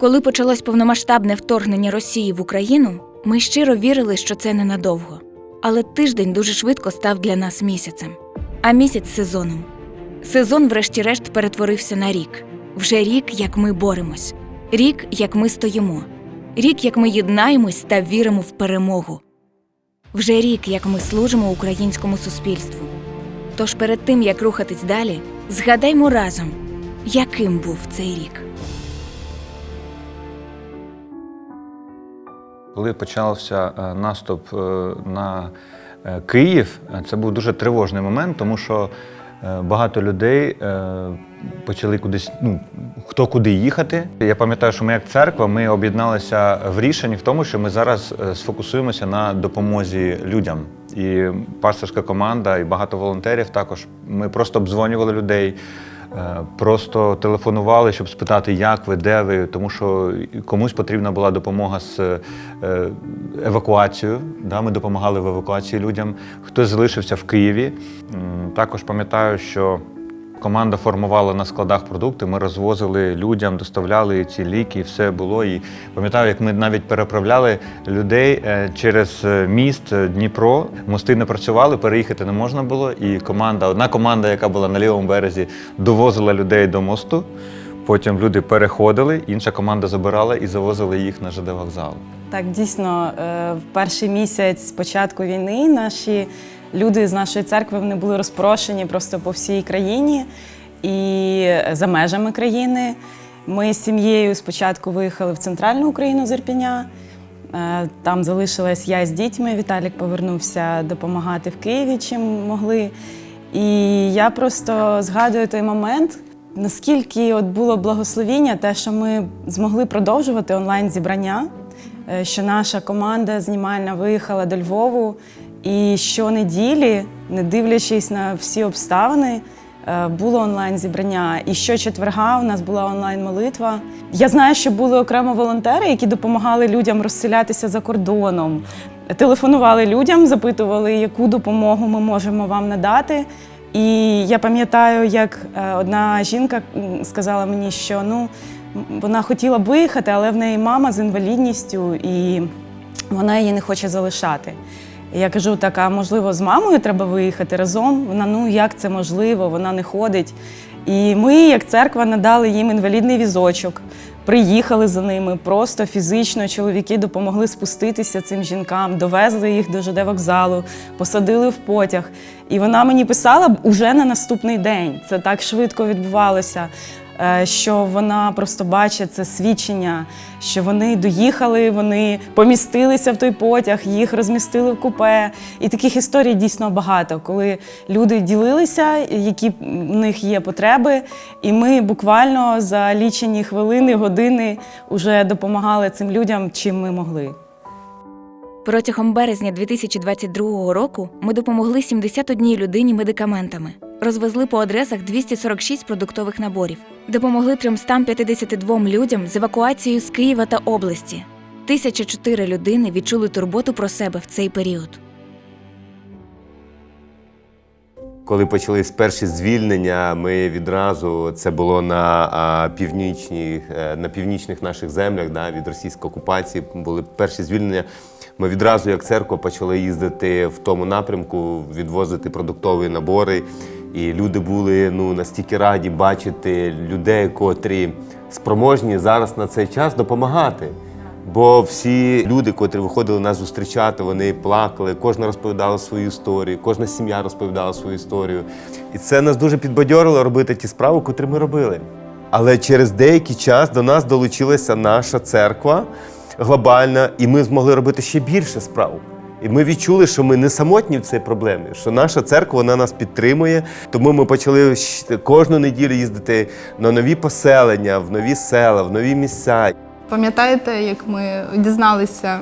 Коли почалось повномасштабне вторгнення Росії в Україну, ми щиро вірили, що це ненадовго. Але тиждень дуже швидко став для нас місяцем, а місяць сезоном. Сезон, врешті-решт, перетворився на рік. Вже рік, як ми боремось, рік, як ми стоїмо, рік, як ми єднаємось та віримо в перемогу. Вже рік, як ми служимо українському суспільству. Тож перед тим, як рухатись далі, згадаймо разом, яким був цей рік. Коли почався е, наступ е, на е, Київ, це був дуже тривожний момент, тому що багато людей почали кудись, ну хто куди їхати. Я пам'ятаю, що ми як церква ми об'єдналися в рішенні в тому, що ми зараз сфокусуємося на допомозі людям. І пасторська команда, і багато волонтерів також. Ми просто обдзвонювали людей. Е, Просто телефонували, щоб спитати, як ви, де ви, тому що комусь потрібна була допомога з е, евакуацією. Да, ми допомагали в евакуації людям. Хтось залишився в Києві. Також пам'ятаю, що команда формувала на складах продукти. Ми розвозили людям, доставляли ці ліки, і все було. І пам'ятаю, як ми навіть переправляли людей е, через е, міст е, Дніпро. Мости не працювали, переїхати не можна було. І команда, одна команда, яка була на лівому березі, довозила людей до мосту. Потім люди переходили, інша команда забирала і завозили їх на ЖД вокзал. Так, дійсно, е, в перший місяць з початку війни наші люди з нашої церкви вони були розпрошені просто по всій країні і за межами країни. Ми з сім'єю спочатку виїхали в центральну Україну з Ірпіня. Е, Там залишилась я з дітьми. Віталік повернувся допомагати в Києві, чим могли. І я просто згадую той момент, наскільки от було благословіння, те, що ми змогли продовжувати онлайн-зібрання, е, що наша команда знімальна виїхала до Львову. І щонеділі, не дивлячись на всі обставини, е, було онлайн-зібрання. І щочетверга у нас була онлайн-молитва. Я знаю, що були окремо волонтери, які допомагали людям розселятися за кордоном. Телефонували людям, запитували, яку допомогу ми можемо вам надати. І я пам'ятаю, як е, одна жінка сказала мені, що ну вона хотіла б виїхати, але в неї мама з інвалідністю, і вона її не хоче залишати. Я кажу, так, а можливо, з мамою треба виїхати разом? Вона ну як це можливо? Вона не ходить. І ми, як церква, надали їм інвалідний візочок, приїхали за ними, просто фізично чоловіки допомогли спуститися цим жінкам, довезли їх до ЖД вокзалу, посадили в потяг. І вона мені писала уже на наступний день. Це так швидко відбувалося. Е, Що вона просто бачить це свідчення, що вони доїхали, вони помістилися в той потяг, їх розмістили в купе. І таких історій дійсно багато, коли люди ділилися, які в них є потреби, і ми буквально за лічені хвилини, години вже допомагали цим людям, чим ми могли. Протягом березня 2022 року ми допомогли 71 людині медикаментами, розвезли по адресах 246 продуктових наборів, допомогли 352 людям з евакуацією з Києва та області. 1004 людини відчули турботу про себе в цей період. Коли почались перші звільнення, ми відразу це було на а, північній, е, на північних наших землях да, від російської окупації. Були перші звільнення. Ми відразу, як церква, почали їздити в тому напрямку, відвозити продуктові набори. І люди були ну настільки раді бачити людей, котрі спроможні зараз на цей час допомагати. Бо всі люди, котрі виходили нас зустрічати, вони плакали, кожна розповідала свою історію, кожна сім'я розповідала свою історію. І це нас дуже підбадьорило робити ті справи, котрі ми робили. Але через деякий час до нас долучилася наша церква глобальна, і ми змогли робити ще більше справ. І ми відчули, що ми не самотні в цій проблемі, що наша церква вона нас підтримує. Тому ми почали кожну неділю їздити на нові поселення, в нові села, в нові місця. Пам'ятаєте, як ми дізналися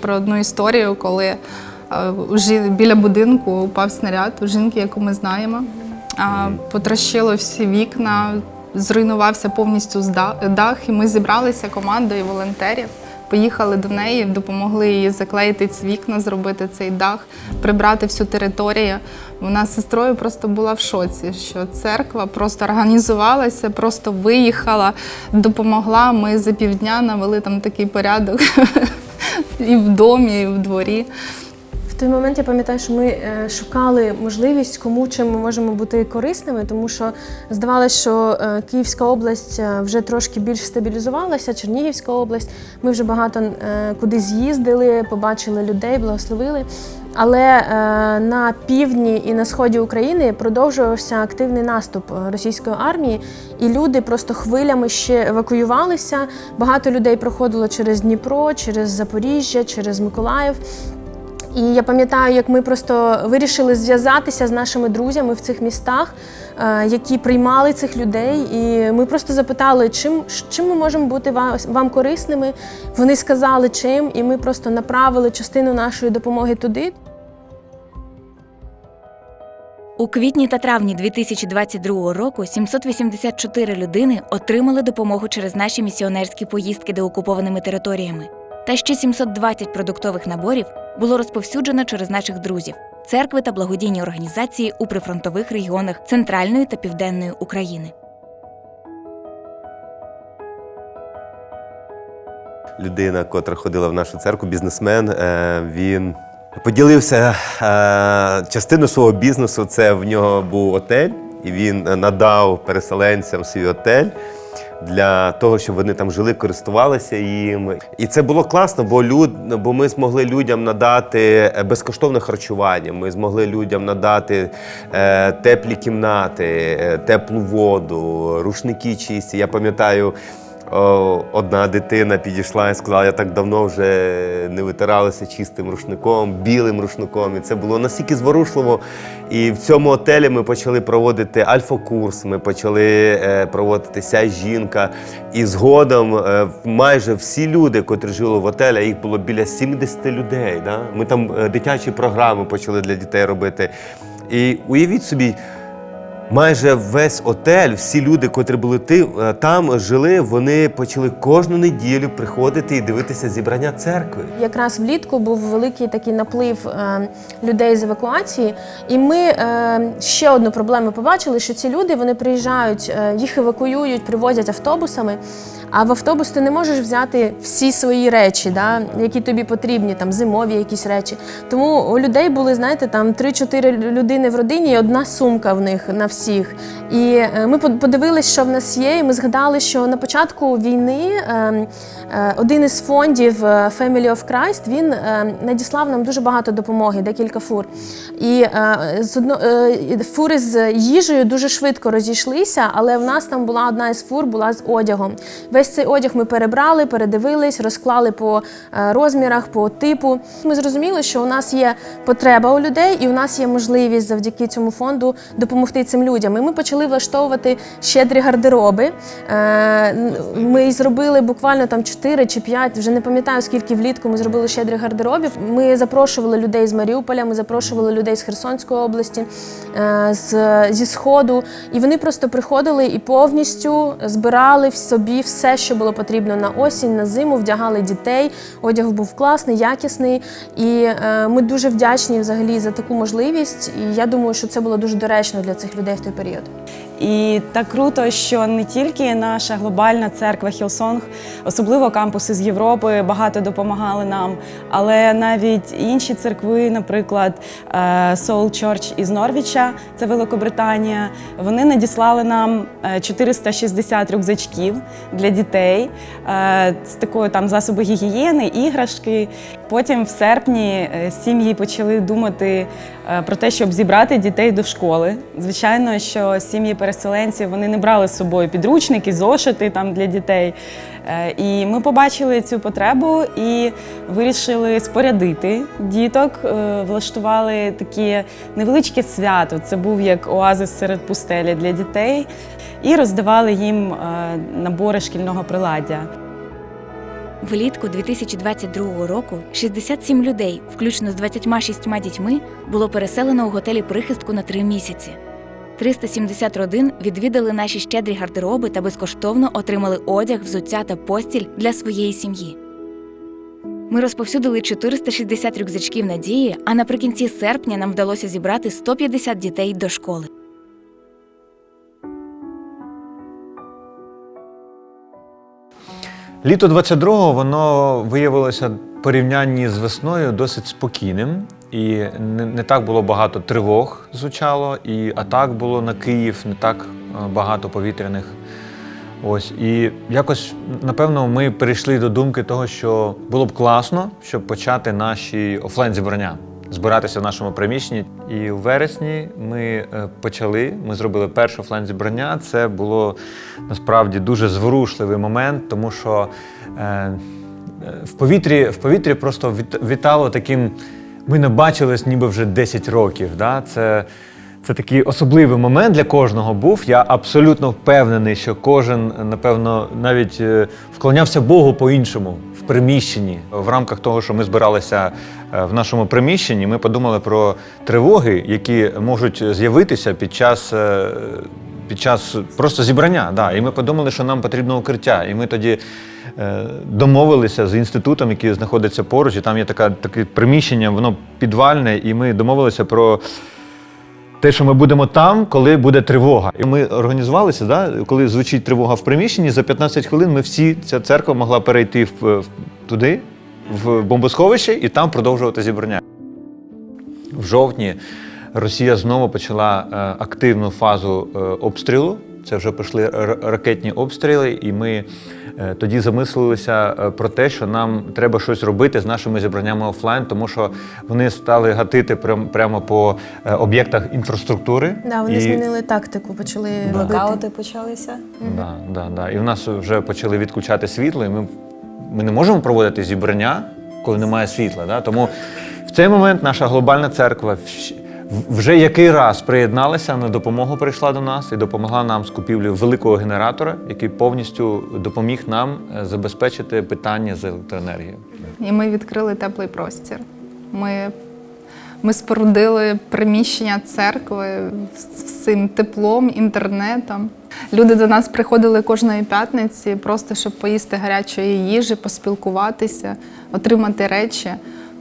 про одну історію, коли е, біля будинку упав снаряд у жінки, яку ми знаємо, потрощило всі вікна, зруйнувався повністю дах, і ми зібралися командою волонтерів, Поїхали до неї, допомогли їй заклеїти ці вікна, зробити цей дах, прибрати всю територію. Вона з сестрою просто була в шоці, що церква просто організувалася, просто виїхала, допомогла. Ми за півдня навели там такий порядок і в домі, і в дворі. Той момент я пам'ятаю, що ми е, шукали можливість, кому чим ми можемо бути корисними, тому що здавалося, що е, Київська область е, вже трошки більш стабілізувалася, Чернігівська область. Ми вже багато куди з'їздили, побачили людей, благословили. Але на півдні і на сході України продовжувався активний наступ російської армії, і люди просто хвилями ще евакуювалися. Багато людей проходило через Дніпро, через Запоріжжя, через Миколаїв. І я пам'ятаю, як ми просто вирішили зв'язатися з нашими друзями в цих містах, е, які приймали цих людей. І ми просто запитали, чим, чим ми можемо бути вам корисними. Вони сказали, чим, і ми просто направили частину нашої допомоги туди. У квітні та травні 2022 року 784 людини отримали допомогу через наші місіонерські поїздки деокупованими територіями. Та ще 720 продуктових наборів було розповсюджено через наших друзів, церкви та благодійні організації у прифронтових регіонах Центральної та Південної України. людина, котра ходила в нашу церкву, бізнесмен, е, він поділився е, частину свого бізнесу. Це в нього був отель, і він надав переселенцям свій отель. Для того, щоб вони там жили, користувалися їм. І це було класно, бо люд, бо ми змогли людям надати е, безкоштовне харчування. Ми змогли людям надати е, теплі кімнати, е, теплу воду, рушники чисті. Я пам'ятаю, одна дитина підійшла і сказала, я так давно вже не витиралася чистим рушником, білим рушником. І це було настільки зворушливо. І в цьому отелі ми почали проводити альфа-курс, ми почали е, проводити «Сяй жінка. І згодом е, майже всі люди, котрі жили в отелі, їх було біля 70 людей. Да? Ми там е, дитячі програми почали для дітей робити. І уявіть собі, Майже весь отель, всі люди, котрі були е, там жили, вони почали кожну неділю приходити і дивитися зібрання церкви. Якраз влітку був великий такий наплив е, людей з евакуації, і ми е, ще одну проблему побачили, що ці люди вони приїжджають, їх евакуюють, привозять автобусами. А в автобус ти не можеш взяти всі свої речі, да, які тобі потрібні, там зимові якісь речі. Тому у людей були, знаєте, там 3-4 людини в родині, і одна сумка в них на всіх. І е, ми под- подивились, що в нас є, і ми згадали, що на початку війни е, е, один із фондів е, Family of Christ він надіслав нам дуже багато допомоги, декілька фур. І з одно, фури з їжею дуже швидко розійшлися, але в нас там була одна із фур, була з одягом. Весь цей одяг ми перебрали, передивились, розклали по розмірах, по типу. Ми зрозуміли, що у нас є потреба у людей, і у нас є можливість завдяки цьому фонду допомогти цим людям. І ми почали влаштовувати щедрі гардероби. Е, Ми зробили буквально там 4 чи 5, вже не пам'ятаю скільки влітку ми зробили щедрих гардеробів. Ми запрошували людей з Маріуполя, ми запрошували людей з Херсонської області, е, з, зі Сходу. І вони просто приходили і повністю збирали в собі все, що було потрібно на осінь, на зиму, вдягали дітей. Одяг був класний, якісний. І е, ми дуже вдячні взагалі за таку можливість. І я думаю, що це було дуже доречно для цих людей в той період. І так круто, що не тільки наша глобальна церква Хілсонг, особливо кампуси з Європи, багато допомагали нам, але навіть інші церкви, наприклад, е, Soul Church із Норвіча, це Великобританія, вони надіслали нам е, 460 рюкзачків для дітей е, з такою там засоби гігієни, іграшки. Потім в серпні е, сім'ї почали думати е, про те, щоб зібрати дітей до школи. Звичайно, що сім'ї переселенців вони не брали з собою підручники, зошити там для дітей. Е, І ми побачили цю потребу і вирішили спорядити діток, е, влаштували таке невеличке свято. Це був як оазис серед пустелі для дітей, і роздавали їм е, набори шкільного приладдя. Влітку 2022 року 67 людей, включно з 26 дітьми, було переселено у готелі прихистку на три місяці. 370 родин відвідали наші щедрі гардероби та безкоштовно отримали одяг, взуття та постіль для своєї сім'ї. Ми розповсюдили 460 рюкзачків надії, а наприкінці серпня нам вдалося зібрати 150 дітей до школи. Літо 22-го воно виявилося в порівнянні з весною досить спокійним. І не, не так було багато тривог звучало, і атак було на Київ, не так е, багато повітряних. Ось і якось, напевно, ми перейшли до думки того, що було б класно, щоб почати наші офлайн зібрання, збиратися в нашому приміщенні. І у вересні ми е, почали. Ми зробили перше офлайн зібрання. Це було насправді дуже зворушливий момент, тому що е, е, в повітрі, в повітрі просто віт- вітало таким. Ми не бачились ніби вже 10 років. Да? Це, це такий особливий момент для кожного був. Я абсолютно впевнений, що кожен, напевно, навіть е, вклонявся Богу по-іншому в приміщенні. В рамках того, що ми збиралися е, в нашому приміщенні, ми подумали про тривоги, які можуть з'явитися під час. Під час просто зібрання, да. і ми подумали, що нам потрібно укриття. І ми тоді е, домовилися з інститутом, який знаходиться поруч, і там є така, таке приміщення, воно підвальне, і ми домовилися про те, що ми будемо там, коли буде тривога. І ми організувалися, да? коли звучить тривога в приміщенні, за 15 хвилин ми всі, ця церква могла перейти в, в- туди, в бомбосховище, і там продовжувати зібрання. В жовтні Росія знову почала е, активну фазу е, обстрілу. Це вже пішли ракетні обстріли, і ми е, тоді замислилися про те, що нам треба щось робити з нашими зібраннями офлайн, тому що вони стали гатити прям, прямо по об'єктах інфраструктури. Да, вони і... змінили тактику, почали Блокаути робити. почалися. Да, да, да. І в нас вже почали відключати світло, і ми, ми не можемо проводити зібрання, коли немає світла. Да? Тому в цей момент наша глобальна церква вже який раз приєдналася на допомогу прийшла до нас і допомогла нам з купівлею великого генератора, який повністю допоміг нам е, забезпечити питання з електроенергією. І ми відкрили теплий простір. Ми, ми спорудили приміщення церкви з всім теплом, інтернетом. Люди до нас приходили кожної п'ятниці, просто щоб поїсти гарячої їжі, поспілкуватися, отримати речі.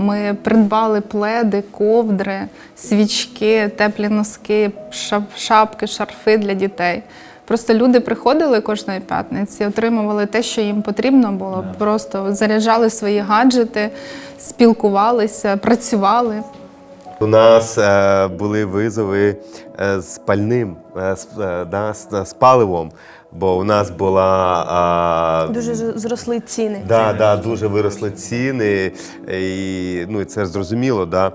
Ми придбали пледи, ковдри, свічки, теплі носки, шапки, шарфи для дітей. Просто люди приходили кожної п'ятниці, отримували те, що їм потрібно було. Просто заряджали свої гаджети, спілкувалися, працювали. У нас е, були визови е, з пальним, е, з, е, да, з, з паливом, бо у нас була а, Дуже зросли ціни. Да, да, дуже виросли ціни, і, ну, і це зрозуміло. Да.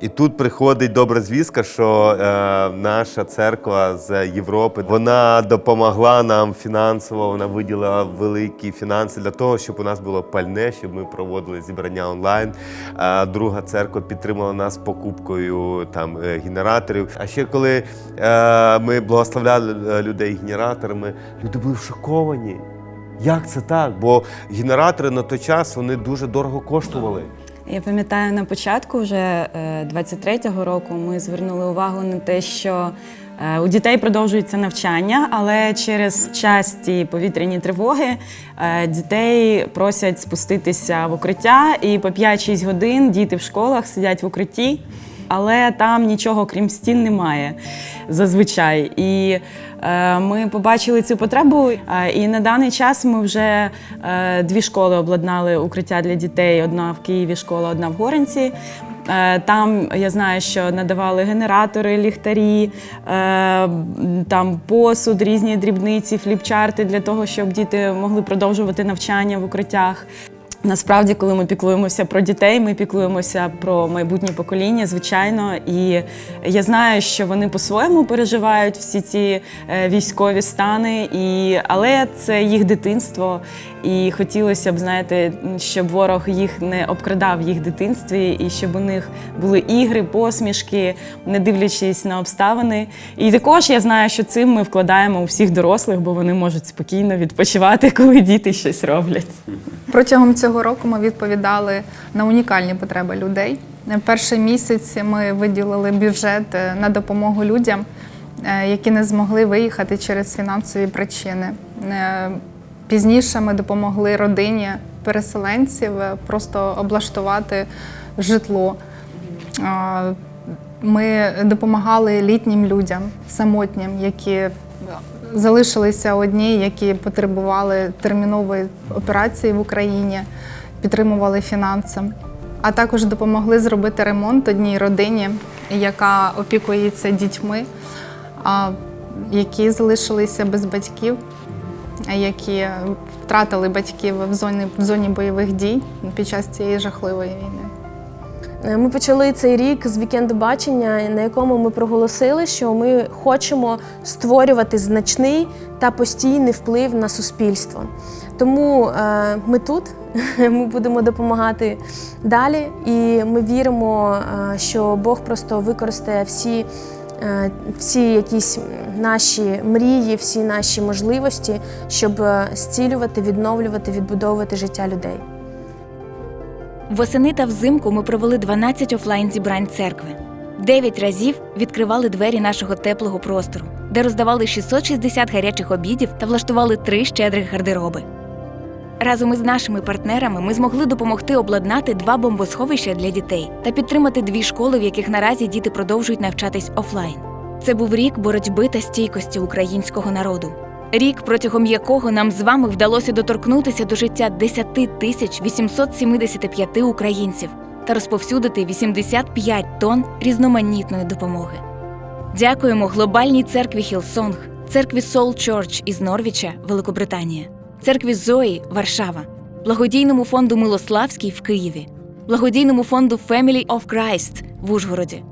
І тут приходить добра звістка, що е, наша церква з Європи вона допомогла нам фінансово, вона виділила великі фінанси для того, щоб у нас було пальне, щоб ми проводили зібрання онлайн. А друга церква підтримала нас покупкою там е, генераторів. А ще коли е, ми благословляли е, людей генераторами, люди були шоковані. Як це так? Бо генератори на той час вони дуже дорого коштували. Я пам'ятаю, на початку вже е, 23-го року ми звернули увагу на те, що е, у дітей продовжується навчання, але через часті повітряні тривоги е, дітей просять спуститися в укриття, і по 5-6 годин діти в школах сидять в укритті. Але там нічого крім стін немає зазвичай. І е, ми побачили цю потребу. Е, і на даний час ми вже е, дві школи обладнали укриття для дітей: одна в Києві школа, одна в Горенці. Е, Там я знаю, що надавали генератори, ліхтарі, е, там посуд, різні дрібниці, фліпчарти для того, щоб діти могли продовжувати навчання в укриттях. Насправді, коли ми піклуємося про дітей, ми піклуємося про майбутнє покоління, звичайно. І я знаю, що вони по-своєму переживають всі ці е, військові стани, і... але це їх дитинство. І хотілося б, знаєте, щоб ворог їх не обкрадав в їх дитинстві, і щоб у них були ігри, посмішки, не дивлячись на обставини. І також я знаю, що цим ми вкладаємо у всіх дорослих, бо вони можуть спокійно відпочивати, коли діти щось роблять. Протягом цього року ми відповідали на унікальні потреби людей. Перший місяць ми виділили бюджет е, на допомогу людям, е, які не змогли виїхати через фінансові причини. Е, Пізніше ми допомогли родині переселенців, е, просто облаштувати житло. Ми допомагали літнім людям, самотнім, які залишилися одні, які потребували термінової операції в Україні, підтримували фінансами. А також допомогли зробити ремонт одній родині, яка опікується дітьми, які залишилися без батьків, які втратили батьків в зоні, в зоні бойових дій під час цієї жахливої війни. Е, Ми почали цей рік з вікенду бачення, на якому ми проголосили, що ми хочемо створювати значний та постійний вплив на суспільство. Тому е, ми тут, ми будемо допомагати далі, і ми віримо, е, що Бог просто використає всі. Всі якісь наші мрії, всі наші можливості, щоб зцілювати, відновлювати, відбудовувати життя людей. Восени та взимку ми провели 12 офлайн зібрань церкви. Дев'ять разів відкривали двері нашого теплого простору, де роздавали 660 гарячих обідів та влаштували три щедрих гардероби. Разом із нашими партнерами ми змогли допомогти обладнати два бомбосховища для дітей та підтримати дві школи, в яких наразі діти продовжують навчатись офлайн. Це був рік боротьби та стійкості українського народу. Рік, протягом якого нам з вами вдалося доторкнутися до життя 10 тисяч 875 українців та розповсюдити 85 тонн різноманітної допомоги. Дякуємо глобальній церкві Хілсонг, церкві Soul Church із Норвіча, Великобританія, церкві Зої, Варшава, благодійному фонду Милославський в Києві, благодійному фонду Family of Christ в Ужгороді.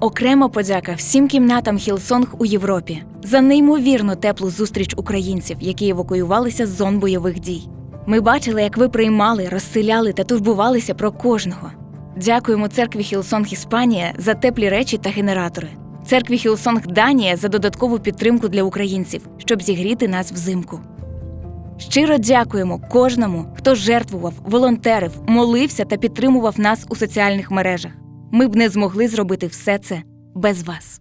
Окрема подяка всім кімнатам Хілсонг у Європі за неймовірно теплу зустріч українців, які евакуювалися з зон бойових дій. Ми бачили, як ви приймали, розселяли та турбувалися про кожного. Дякуємо церкві Хілсонг Іспанія за теплі речі та генератори. Церкві Хілсонг Данія за додаткову підтримку для українців, щоб зігріти нас взимку. Щиро дякуємо кожному, хто жертвував, волонтерив, молився та підтримував нас у соціальних мережах. Ми б не змогли зробити все це без вас.